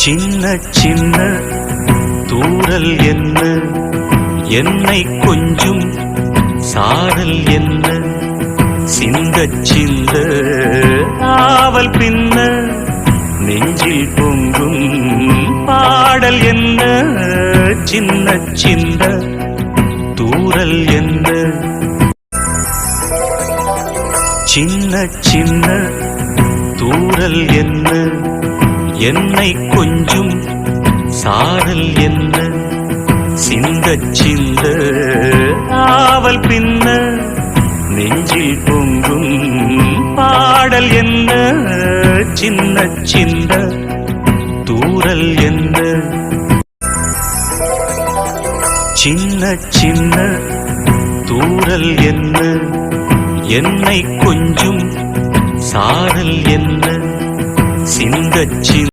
சின்ன சின்ன தூரல் என்ன? என்னை கொஞ்சம் சாரல் என்ன? சிந்த சிந்த ஆவல் பின்ன நெஞ்சில் பொங்கும் பாடல் என்ன? சின்ன சின்ன தூரல் என்ன? சின்ன சின்ன தூரல் என்ன? என்னை கொஞ்சும் சாரல் என்ன? சிந்த சிந்த ஆவல் பின்ன நெஞ்சில் பொங்கும் பாடல் என்ன? சின்ன சின்ன தூரல் என்ன? சின்ன சின்ன தூரல் என்ன? என்னை கொஞ்சும் சாரல் என்ன? சிந்த சிந்த